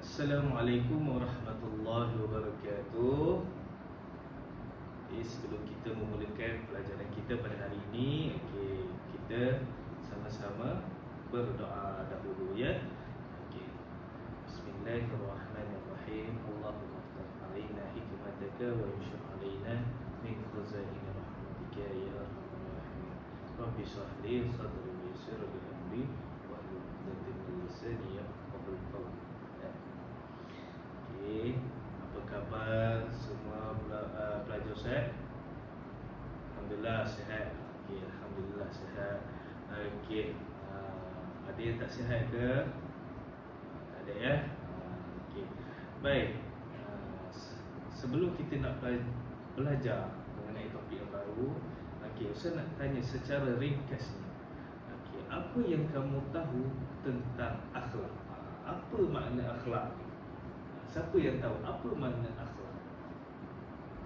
Assalamualaikum warahmatullahi wabarakatuh. Okay, sebelum kita memulakan pelajaran kita pada hari ini, okay, kita sama-sama berdoa dahulu ya. Okay. Bismillahirrahmanirrahim. Allahumma ftah alaina hikmataka wa yushrah alaina min khazain rahmatika ya arhamar rahimin. Rabbi shrah li sadri wa yassir li amri wa hlul 'uqdatam min lisani yafqahu qawli. Apa khabar semua uh, pelajar saya? Alhamdulillah sihat. Okey, alhamdulillah sihat. Okey, uh, ada yang tak sihat ke? Tak ada ya? Uh, Okey. Baik. Uh, se- sebelum kita nak bela- belajar mengenai topik yang baru, okey, saya nak tanya secara ringkasnya. Okey, apa yang kamu tahu tentang akhlak? Uh, Apa makna akhlak? Siapa yang tahu apa makna akhlak?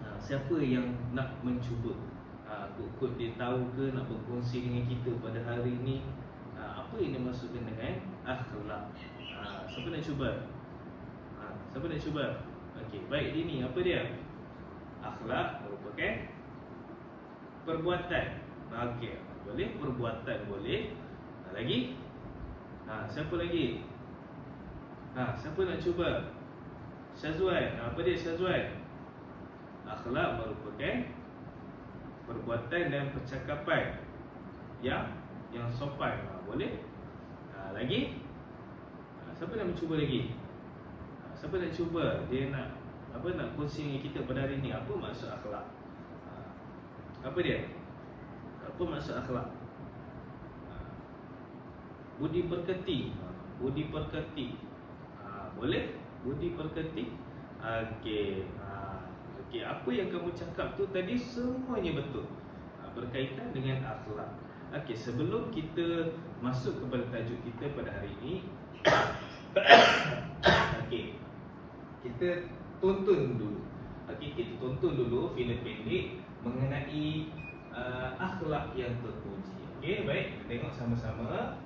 Ha, siapa yang nak mencuba? Ha, kot dia tahu ke nak berkongsi dengan kita pada hari ini? Ha, apa yang dimaksudkan dengan akhlak? Ha, siapa nak cuba? Ha, siapa nak cuba? Okey, baik dia ni apa dia? Akhlak merupakan perbuatan. Okey, boleh perbuatan boleh. Lagi? Ha, siapa lagi? Ha, siapa nak cuba? Syazwan, apa dia Syazwan? Akhlak merupakan perbuatan dan percakapan yang yang sopan. Ha, boleh? Ha, lagi? Ha, siapa nak mencuba lagi? Siapa nak cuba? Dia nak apa nak kongsi dengan kita pada hari ni? Apa maksud akhlak? Apa dia? Apa maksud akhlak? Budi. Ha, budi. Ha, boleh? Budi pekerti. Okey. Ha, okey, apa yang kamu cakap tu tadi semuanya betul. Ha, berkaitan dengan akhlak. Okey, sebelum kita masuk kepada tajuk kita pada hari ini, okey. Kita tonton dulu. Okey, kita tonton dulu filem pendek mengenai uh, akhlak yang terpuji. Okey, baik. Tengok sama-sama.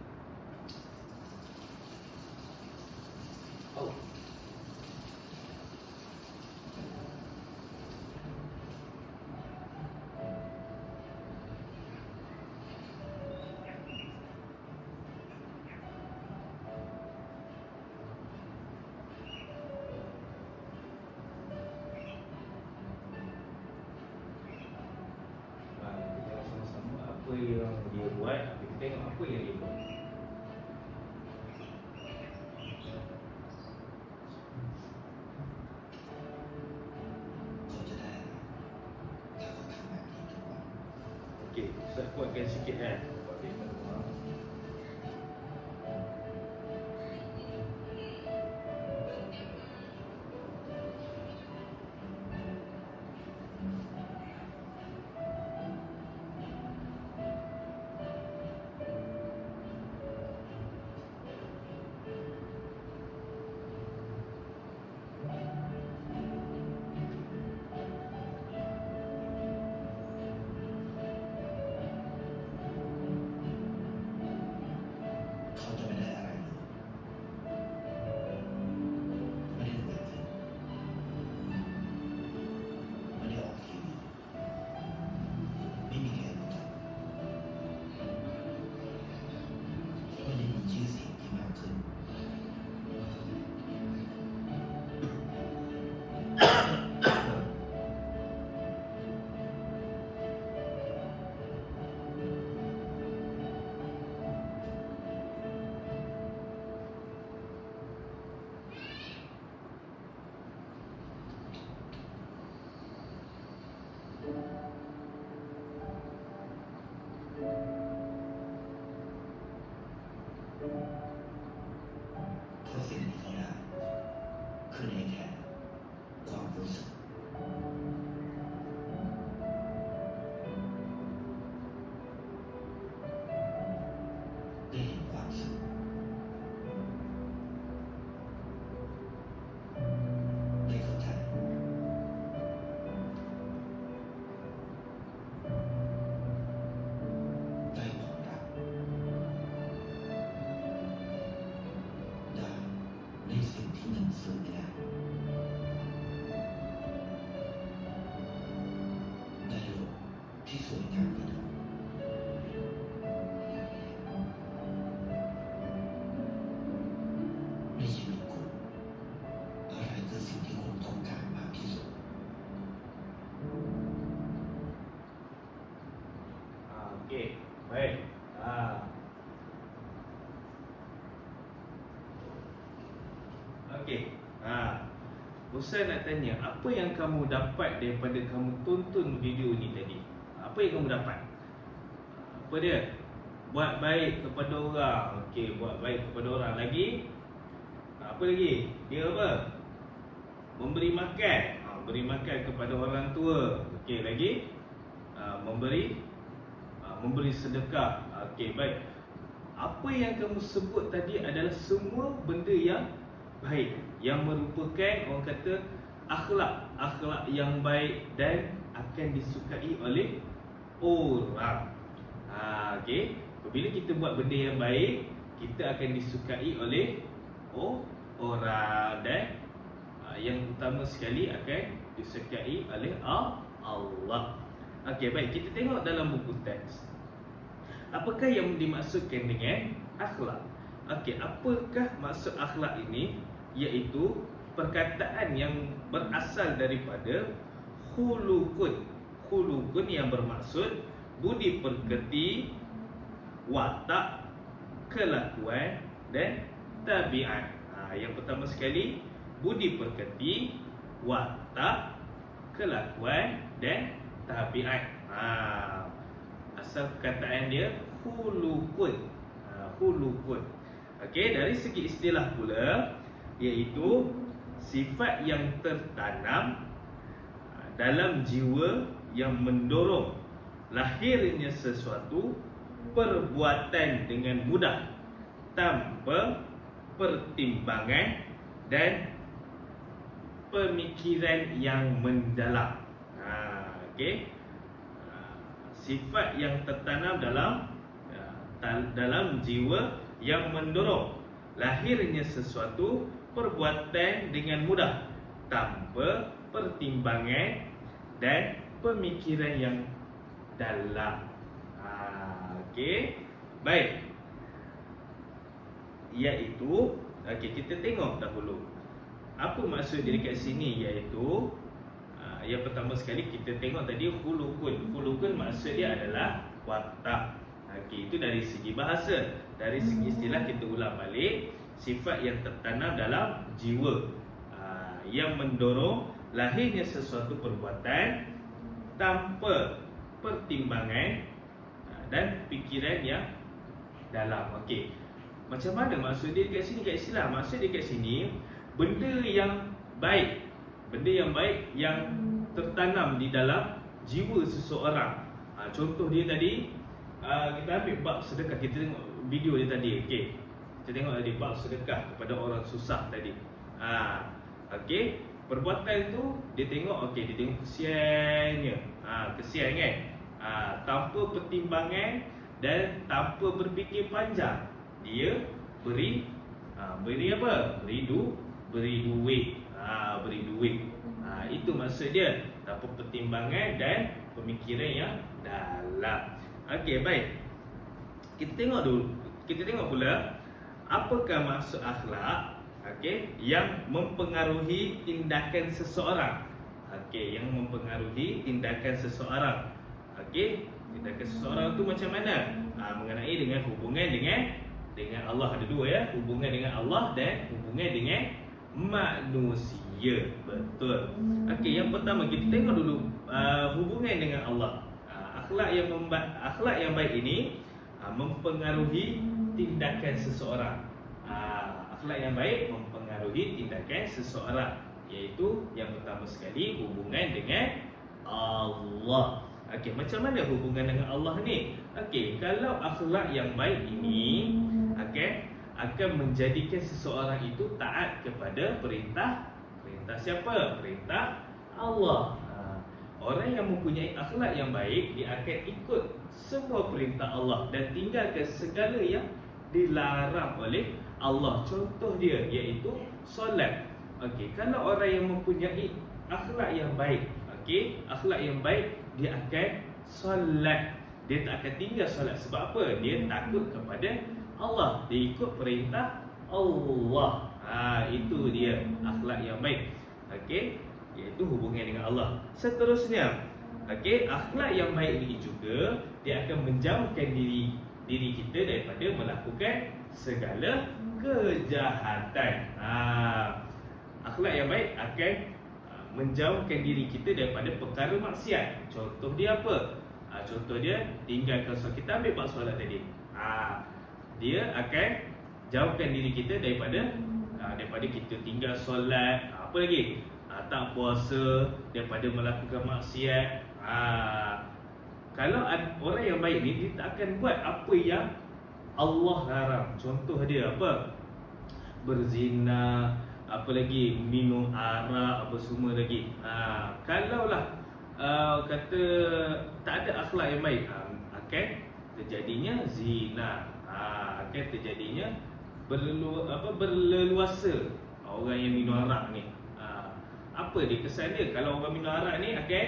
Oh. Ha, kita tengok sama-sama apa yang dia buat. Kita tengok apa yang dia buat. Okey, saya kuatkan sikit eh. สิ่งที่ยังสื่อไม่ได้ในโลกที่สวยงามนี้ Ustaz nak tanya, apa yang kamu dapat daripada kamu tonton video ni tadi? Apa yang kamu dapat? Apa dia? Buat baik kepada orang. Okey, buat baik kepada orang lagi. Apa lagi? Dia apa? Memberi makan. Ha, beri makan kepada orang tua. Okey, lagi? Ha, memberi ha, memberi sedekah. Okey, baik. Apa yang kamu sebut tadi adalah semua benda yang baik yang merupakan orang kata akhlak akhlak yang baik dan akan disukai oleh orang. Ha, okey. Bila kita buat benda yang baik, kita akan disukai oleh oh, orang dan ha, yang utama sekali akan disukai oleh ah, Allah. Okey, baik. Kita tengok dalam buku teks. Apakah yang dimaksudkan dengan akhlak? Okey, apakah maksud akhlak ini? Iaitu perkataan yang berasal daripada khulukun. Khulukun yang bermaksud budi pekerti, watak, kelakuan dan tabiat. Ha, yang pertama sekali, budi pekerti, watak, kelakuan dan tabiat. Ha, asal perkataan dia khulukun. Ha, khulukun. Okey, dari segi istilah pula iaitu sifat yang tertanam ha, dalam jiwa yang mendorong lahirnya sesuatu perbuatan dengan mudah tanpa pertimbangan dan pemikiran yang mendalam. Ha, okey. Ha, sifat yang tertanam dalam dalam jiwa yang mendorong lahirnya sesuatu perbuatan dengan mudah tanpa pertimbangan dan pemikiran yang dalam. Ha, okey. Baik. Iaitu okey kita tengok dahulu. Apa maksud dia dekat sini iaitu uh, yang pertama sekali kita tengok tadi khulukun. Khulukun maksud dia adalah watak. Okey, itu dari segi bahasa. Dari segi istilah kita ulang balik sifat yang tertanam dalam jiwa uh, yang mendorong lahirnya sesuatu perbuatan tanpa pertimbangan uh, dan fikiran yang dalam. Okey. Macam mana maksud dia dekat sini kat istilah? Maksud dia kat sini benda yang baik, benda yang baik yang tertanam di dalam jiwa seseorang. Ha, contoh dia tadi uh, kita ambil bab sedekah. Kita tengok video dia tadi. Okey. Kita tengok tadi bab sedekah kepada orang susah tadi. Ha, okey. Perbuatan tu dia tengok okey, dia tengok kesiannya. Ha, kesian kan? Ha, tanpa pertimbangan dan tanpa berfikir panjang dia beri ha, beri apa? Beri du, beri duit. Ha, beri duit. Ha, itu maksud dia tanpa pertimbangan dan pemikiran yang dalam. Okey, baik. Kita tengok dulu. Kita tengok pula apakah maksud akhlak okey yang mempengaruhi tindakan seseorang. Okey, yang mempengaruhi tindakan seseorang. Okey, tindakan seseorang tu macam mana? Ha, mengenai dengan hubungan dengan dengan Allah ada dua ya, hubungan dengan Allah dan hubungan dengan manusia. Betul. Okey, yang pertama kita tengok dulu uh, hubungan dengan Allah. Akhlak yang memba- akhlak yang baik ini uh, mempengaruhi tindakan seseorang. Uh, akhlak yang baik mempengaruhi tindakan seseorang iaitu yang pertama sekali hubungan dengan Allah. Okey, macam mana hubungan dengan Allah ni? Okey, kalau akhlak yang baik ini okey akan menjadikan seseorang itu taat kepada perintah perintah siapa? Perintah Allah. Orang yang mempunyai akhlak yang baik dia akan ikut semua perintah Allah dan tinggalkan segala yang dilarang oleh Allah. Contoh dia iaitu solat. Okey, kalau orang yang mempunyai akhlak yang baik, okey, akhlak yang baik dia akan solat. Dia tak akan tinggal solat sebab apa? Dia takut kepada Allah. Dia ikut perintah Allah. Ha, itu dia akhlak yang baik. Okey, iaitu hubungan dengan Allah. Seterusnya, okey, akhlak yang baik ini juga dia akan menjauhkan diri diri kita daripada melakukan segala kejahatan. Ha, akhlak yang baik akan ha, menjauhkan diri kita daripada perkara maksiat. Contoh dia apa? Ha, contoh dia tinggalkan solat. Kita ambil bab solat tadi. Ha, dia akan jauhkan diri kita daripada ha, daripada kita tinggal solat. Ha, apa lagi? Ha, tak puasa daripada melakukan maksiat. Ha, kalau orang yang baik ni dia tak akan buat apa yang Allah larang. Contoh dia apa? Berzina, apa lagi minum arak apa semua lagi. Ha, kalaulah uh, kata tak ada akhlak yang baik, ha, akan terjadinya zina. Ha, akan terjadinya berlelu, apa berleluasa orang yang minum arak ni. Apa dia kesan dia kalau orang minum arak ni akan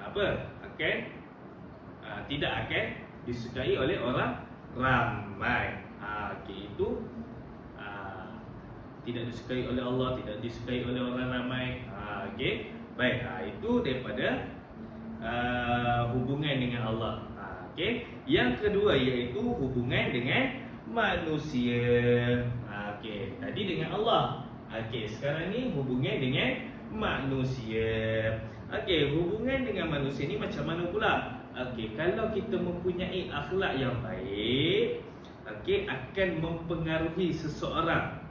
apa? Akan uh, tidak akan disukai oleh orang ramai. Ha, okay, itu uh, tidak disukai oleh Allah, tidak disukai oleh orang ramai. Ha, okay. Baik, ha, itu daripada uh, hubungan dengan Allah. Ha, okay. Yang kedua iaitu hubungan dengan manusia. Ha, okay. Tadi dengan Allah. Okay. Sekarang ni hubungan dengan manusia. Okay. Hubungan dengan manusia ni macam mana pula? Okey, kalau kita mempunyai akhlak yang baik, okey akan mempengaruhi seseorang.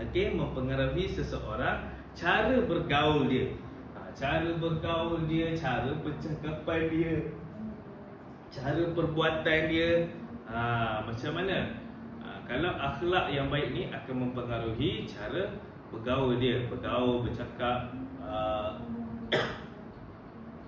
Okey, mempengaruhi seseorang cara bergaul dia. Ha, cara bergaul dia, cara percakapan dia, cara perbuatan dia. Ha, macam mana? Ha, kalau akhlak yang baik ni akan mempengaruhi cara bergaul dia, bergaul, bercakap, uh,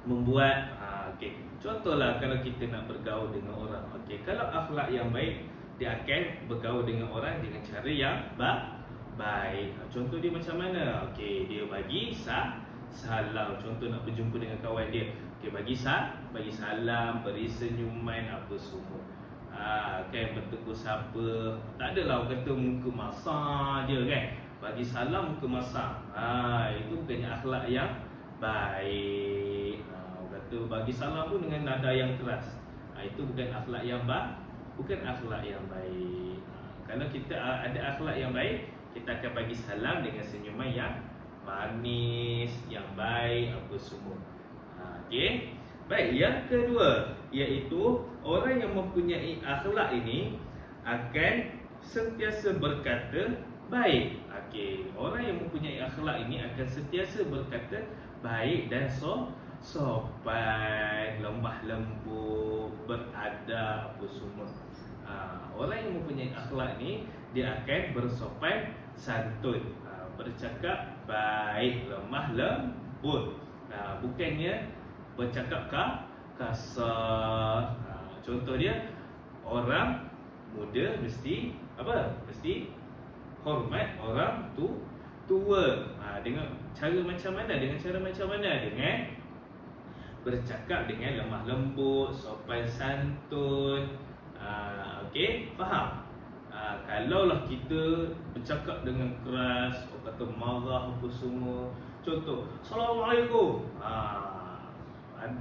membuat Okey. Contohlah kalau kita nak bergaul dengan orang. Okey, kalau akhlak yang baik, dia akan bergaul dengan orang dengan cara yang ba baik. Contoh dia macam mana? Okey, dia bagi sa salam. Contoh nak berjumpa dengan kawan dia. Okey, bagi sa bagi salam, beri senyuman apa semua. Ha, kan bertegur sapa. Tak adalah orang kata muka masam je kan. Bagi salam muka masam. Ha, itu bukannya akhlak yang baik. Ha, kata bagi salam pun dengan nada yang keras. Ha, itu bukan akhlak yang baik, bukan akhlak yang baik. Ha, kalau kita ada akhlak yang baik, kita akan bagi salam dengan senyuman yang manis, yang baik apa semua. Ha, Okey. Baik, yang kedua iaitu orang yang mempunyai akhlak ini akan sentiasa berkata baik. Okey, orang yang mempunyai akhlak ini akan sentiasa berkata baik dan so sopan, lemah lembut, beradab apa semua. Ha, orang yang mempunyai akhlak ni dia akan bersopan santun, ha, bercakap baik, lemah lembut. Ha, bukannya bercakap ka, kasar. Ha, contoh dia orang muda mesti apa? Mesti hormat orang tu tua. Ha, dengan cara macam mana? Dengan cara macam mana? Dengan bercakap dengan lemah lembut, sopan santun. Uh, Okey, faham? Uh, kalaulah kita bercakap dengan keras, orang kata marah apa semua. Contoh, Assalamualaikum. Uh,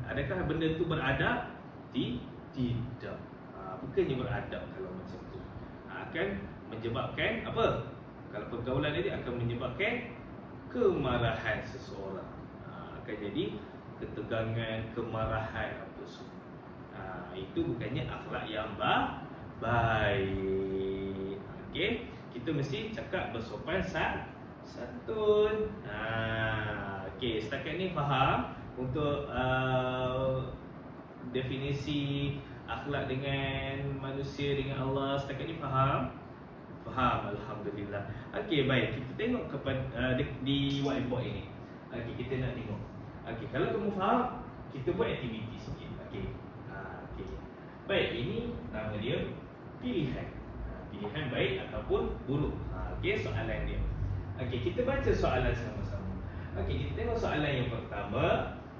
adakah benda tu beradab? Tidak. Uh, bukannya beradab kalau macam tu. Uh, akan menyebabkan apa? Kalau pergaulan ini akan menyebabkan kemarahan seseorang. Uh, akan jadi ketegangan, kemarahan apa semua. Ha, itu bukannya akhlak yang ba baik. Okey, kita mesti cakap bersopan sat santun. Ha, okey, setakat ni faham untuk uh, definisi akhlak dengan manusia dengan Allah setakat ni faham? Faham alhamdulillah. Okey, baik. Kita tengok kepada uh, di, di whiteboard ini. Okey, kita nak tengok. Okey, kalau kamu faham, kita buat aktiviti sikit. Okey. Ha, okey. Baik, ini nama dia pilihan. Ha, pilihan baik ataupun buruk. Ha, okey, soalan dia. Okey, kita baca soalan sama-sama. Okey, kita tengok soalan yang pertama.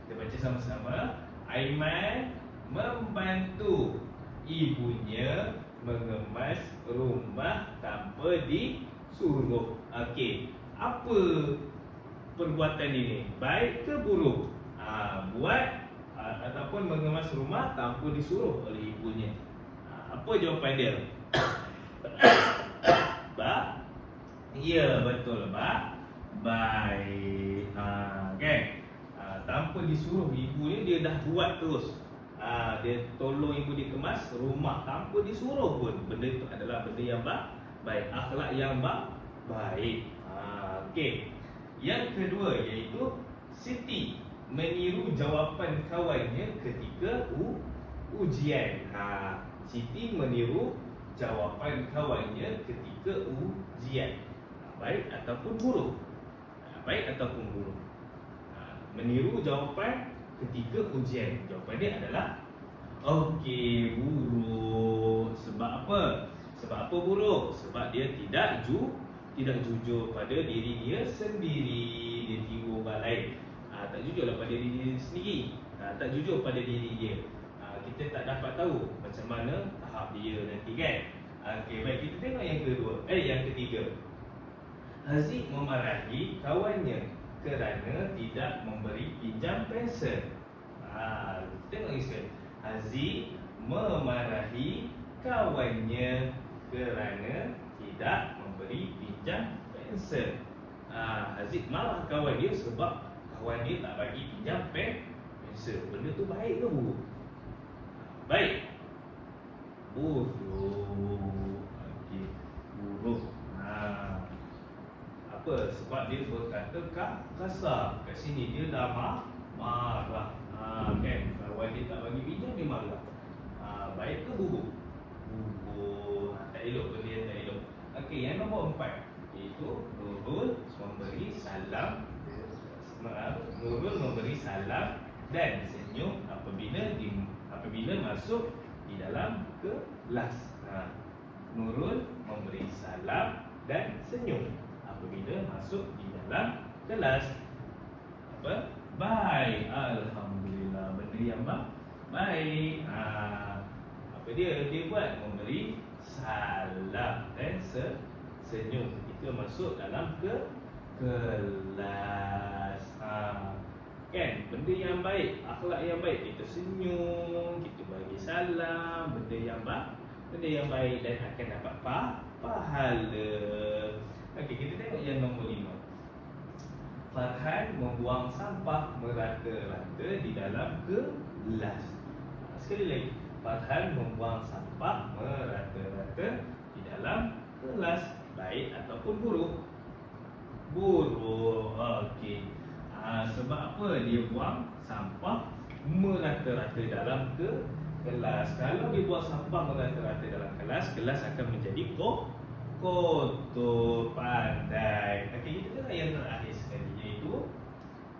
Kita baca sama-sama. Aiman membantu ibunya mengemas rumah tanpa disuruh. Okey, apa perbuatan ini? Baik ke buruk? Ha, buat ha, ataupun mengemas rumah tanpa disuruh oleh ibunya. Ha, apa jawapan dia? ba? Ya, betul, ba. Baik. Ha, kan? Ha, tanpa disuruh ibu ni dia dah buat terus. Ha, dia tolong ibu dia kemas rumah tanpa disuruh pun. Benda itu adalah benda yang ba baik, akhlak yang ba baik. Ha, okey. Yang kedua iaitu Siti meniru jawapan kawannya ketika u ujian. Ha, Siti meniru jawapan kawannya ketika ujian. Baik ataupun buruk. Baik ataupun buruk. Meniru jawapan ketika ujian. Jawapan dia adalah Okey, buruk. Sebab apa? Sebab apa buruk? Sebab dia tidak ju tidak jujur pada diri dia sendiri. Dia tiru orang lain. Ha, tak jujurlah pada diri dia sendiri. Ha, tak jujur pada diri dia. Ha, kita tak dapat tahu macam mana tahap dia nanti kan. Okey, baik kita tengok yang kedua. Eh, yang ketiga. Haziq memarahi kawannya kerana tidak memberi pinjam pensel. Ha, tengok sekali. Haziq memarahi kawannya kerana tidak memberi pinjam pensel. Ha, Haziq marah kawan dia sebab kawan dia tak bagi pinjam pen pensel. Benda tu baik ke buruk? Baik. Buruk. Okey, buruk. Ha. Apa? Sebab dia berkata ka- kasar. Kat sini dia dah ma- marah. Ha, kan? Kawan dia tak bagi pinjam dia marah. Ha, baik ke buruk? Buruk. Ha, tak elok benda yang tak elok. Okey, yang nombor empat iaitu Nurul memberi salam Nurul memberi salam dan senyum apabila di, apabila masuk di dalam kelas. Ha. Nurul memberi salam dan senyum apabila masuk di dalam kelas. Apa? Baik. Alhamdulillah. Benda yang ba- baik. Ha. Apa dia? Dia buat memberi salam dan se senyum ketika masuk dalam ke kelas. Ha. Kan? Benda yang baik, akhlak yang baik. Kita senyum, kita bagi salam, benda yang baik, benda yang baik dan akan dapat pa pahala. Okey, kita tengok yang nombor lima. Farhan membuang sampah merata-rata di dalam kelas. Ha, Sekali lagi, Farhan membuang sampah merata-rata di dalam kelas. Baik ataupun buruk? Buruk. Okey. Ha, sebab apa dia buang sampah merata-rata dalam ke kelas? Kalau dia buang sampah merata-rata dalam kelas, kelas akan menjadi ko kotor pandai. Okey, tengok yang terakhir sekali iaitu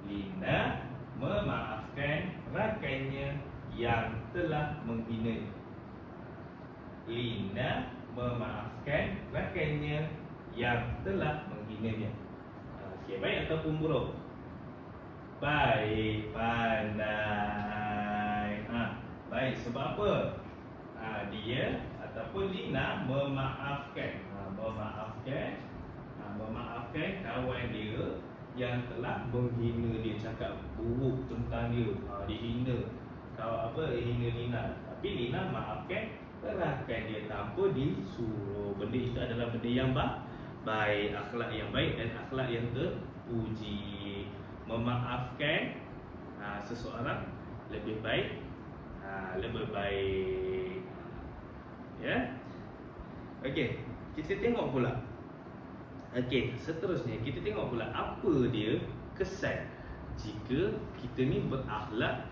Lina memaafkan rakannya yang telah menghina. Lina memaafkan rakannya yang telah menghinanya. Okey, baik ataupun buruk? Baik, pandai. Ha, baik sebab apa? Ha, dia ataupun Lina memaafkan. Memaafkan. Ha, memaafkan kawan dia yang telah menghina dia cakap buruk tentang dia. Ha, dia hina. Kau apa hina Lina. Tapi Lina maafkan rakan dia tanpa disuruh. Benda itu adalah benda yang ba- baik, akhlak yang baik dan akhlak yang terpuji. Memaafkan ha, seseorang lebih baik ha, lebih baik. Ya. Okey, kita tengok pula. Okey, seterusnya kita tengok pula apa dia kesan jika kita ni berakhlak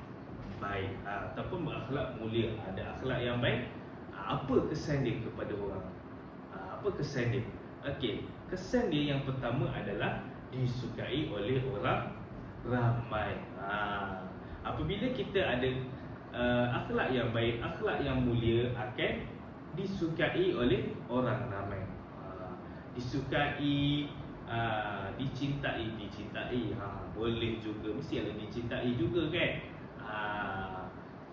baik ataupun berakhlak mulia, ada akhlak yang baik, apa kesan dia kepada orang? Apa kesan dia? Okey, kesan dia yang pertama adalah disukai oleh orang ramai. Ha, apabila kita ada uh, akhlak yang baik, akhlak yang mulia akan disukai oleh orang ramai. Ha, disukai uh, dicintai dicintai. Ha boleh juga mesti ada dicintai juga kan? Ha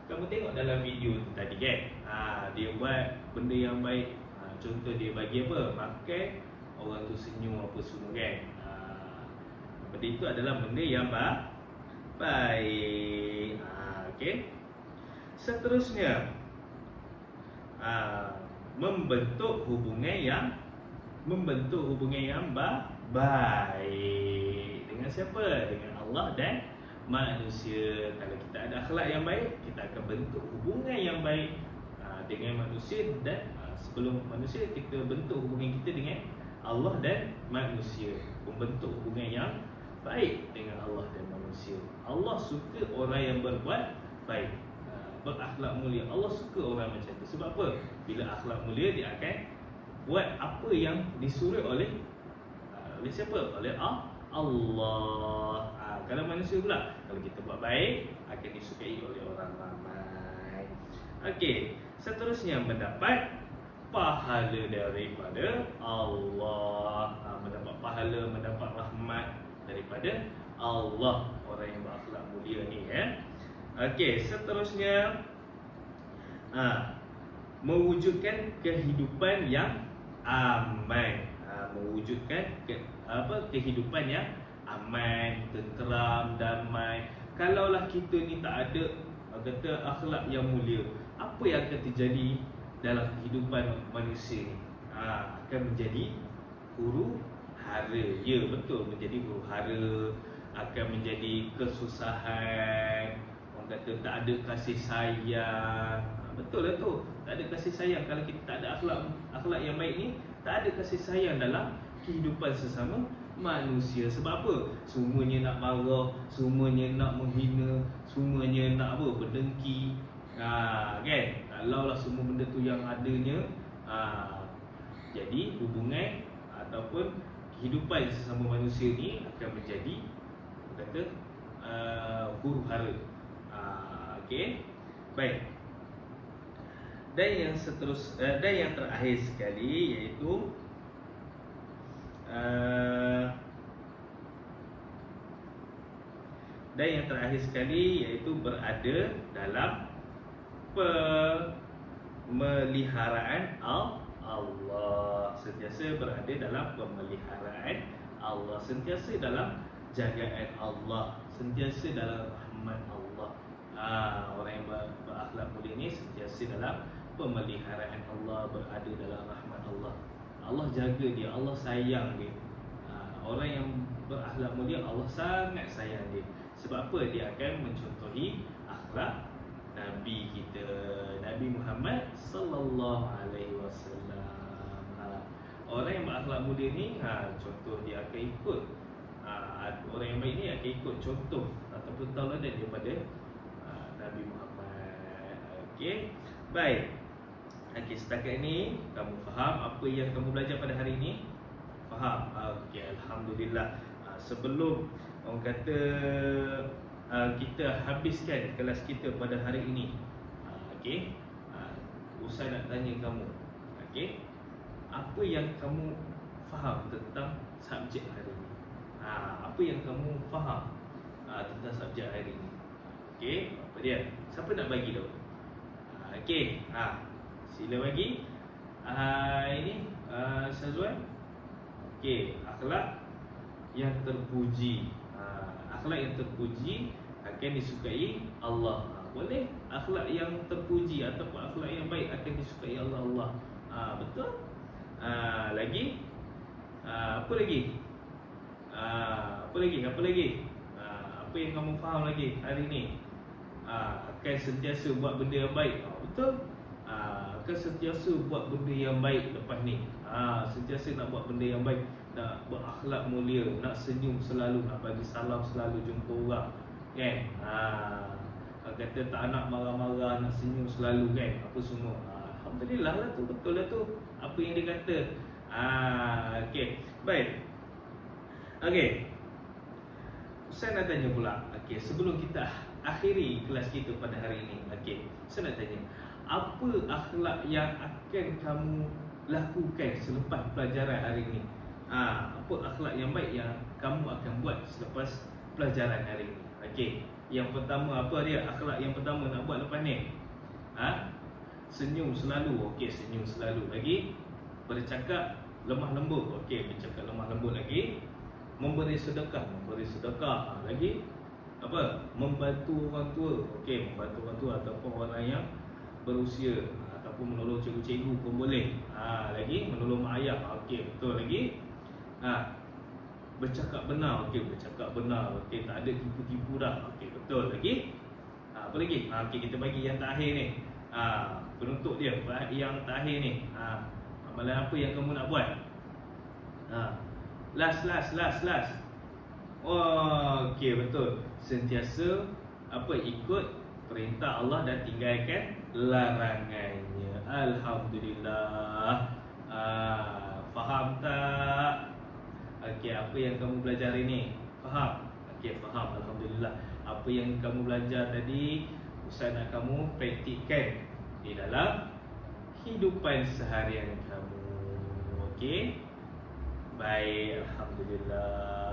kamu tengok dalam video tu tadi kan? Ha dia buat benda yang baik. Ha, contoh dia bagi apa? Makan orang tu senyum apa semua kan? Ha benda itu adalah benda yang ba baik. Ha okey. Seterusnya ha, membentuk hubungan yang membentuk hubungan yang ba baik. Dengan siapa? Dengan Allah dan manusia. Kalau kita ada akhlak yang baik kita akan bentuk hubungan yang baik ha, dengan manusia dan ha, sebelum manusia kita bentuk hubungan kita dengan Allah dan manusia. Membentuk hubungan yang baik dengan Allah dan manusia. Allah suka orang yang berbuat baik berakhlak mulia Allah suka orang macam tu sebab apa bila akhlak mulia dia akan buat apa yang disuruh oleh oleh siapa? Oleh Allah. Ha, kalau manusia pula, kalau kita buat baik, akan disukai oleh orang ramai. Okey, seterusnya mendapat pahala daripada Allah. Ha, mendapat pahala, mendapat rahmat daripada Allah. Orang yang berakhlak mulia ni ya. Okey, seterusnya ha, mewujudkan kehidupan yang aman. Ha, mewujudkan ke, apa kehidupan yang aman, tenteram, damai. Kalaulah kita ni tak ada kata akhlak yang mulia, apa yang akan terjadi dalam kehidupan manusia ni? Ha, akan menjadi huru hara. Ya, betul menjadi huru hara, akan menjadi kesusahan. Orang kata tak ada kasih sayang. Ha, betul lah tu. Tak ada kasih sayang. Kalau kita tak ada akhlak akhlak yang baik ni, tak ada kasih sayang dalam kehidupan sesama manusia. Sebab apa? Semuanya nak marah semuanya nak menghina semuanya nak apa? Berdengki. Ha, kan? Kalau lah semua benda tu yang adanya ha, jadi hubungan ataupun kehidupan sesama manusia ni akan menjadi kata uh, huru hara. ha, okey. Baik. Dan yang seterus uh, dan yang terakhir sekali iaitu Uh, dan yang terakhir sekali iaitu berada dalam pemeliharaan Allah. Sentiasa berada dalam pemeliharaan Allah. Sentiasa dalam jagaan Allah. Sentiasa dalam rahmat Allah ha, orang yang berakhlak mulia ni sentiasa dalam pemeliharaan Allah berada dalam rahmat Allah Allah jaga dia, Allah sayang dia. Ha, orang yang berakhlak mulia Allah sangat sayang dia. Sebab apa? Dia akan mencontohi akhlak Nabi kita, Nabi Muhammad sallallahu alaihi wasallam. Ha, orang yang berakhlak mulia ni, ha, contoh dia akan ikut. Ha, orang yang baik ni akan ikut contoh ataupun tauladan daripada. Okey. Baik. Okey, setakat ini kamu faham apa yang kamu belajar pada hari ini? Faham? Okey, alhamdulillah. Ah, sebelum orang kata ah, kita habiskan kelas kita pada hari ini. Ah, okey. Usai nak tanya kamu. Okey. Apa yang kamu faham tentang subjek hari ini? Apa yang kamu faham tentang subjek hari ini? Okey, apa dia? Siapa nak bagi tahu? Okey, ha. Sila bagi. Uh, Ini uh, Syazwan Okey Akhlak Yang terpuji. Uh, Akhlak yang terpuji Akan disukai Allah. Uh, Boleh Akhlak yang terpuji Ataupun akhlak yang baik Akan disukai Allah Allah. Uh, Betul? Uh, Lagi? Uh, Apa lagi? Uh, Apa lagi? Apa lagi? Uh, Apa yang kamu faham lagi Hari ini uh, Akan sentiasa buat benda yang baik. Betul? Ha, akan sentiasa buat benda yang baik lepas ni. Ha, sentiasa nak buat benda yang baik nak berakhlak mulia nak senyum selalu nak bagi salam selalu jumpa orang kan? Ha, kata tak nak marah-marah nak senyum selalu kan? Apa semua. Ha, Alhamdulillah lah tu betul lah tu. Apa yang dia kata. Ha, okay. baik. Okay saya nak tanya pula. Okay, Sebelum kita akhiri kelas kita pada hari ini okay, Saya nak tanya Apa akhlak yang akan kamu lakukan selepas pelajaran hari ini? Ha, apa akhlak yang baik yang kamu akan buat selepas pelajaran hari ini? Okey. Yang pertama apa dia? Akhlak yang pertama nak buat lepas ni. Ha? Senyum selalu. Okey, senyum selalu. Lagi bercakap lemah lembut. Okey, bercakap lemah lembut lagi. Memberi sedekah, memberi sedekah. Lagi apa? Membantu orang tua. Okey, membantu orang tua ataupun orang yang berusia ataupun menolong cikgu-cikgu pun boleh. Ha, lagi menolong mak ayah. Okey, betul lagi. Ha, bercakap benar. Okey, bercakap benar. Okey, tak ada tipu-tipu dah. Okey, betul lagi. Ha, apa lagi? Ha, okey, kita bagi yang terakhir ni. Ha, penutup dia yang terakhir ni. Ha, amalan apa yang kamu nak buat? Ha, last last last last. Okey betul. Sentiasa apa ikut perintah Allah dan tinggalkan larangannya. Alhamdulillah. Ah, faham tak? Okey, apa yang kamu belajar hari ni? Faham? Okey, faham. Alhamdulillah. Apa yang kamu belajar tadi, Ustaz nak kamu praktikkan di dalam kehidupan seharian kamu. Okey? Baik, Alhamdulillah.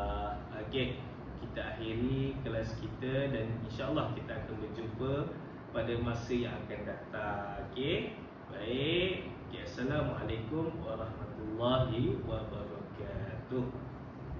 Okey, kita akhiri kelas kita dan insyaAllah kita akan berjumpa pada masa yang akan datang. Okey? Baik. Okay, Assalamualaikum warahmatullahi wabarakatuh.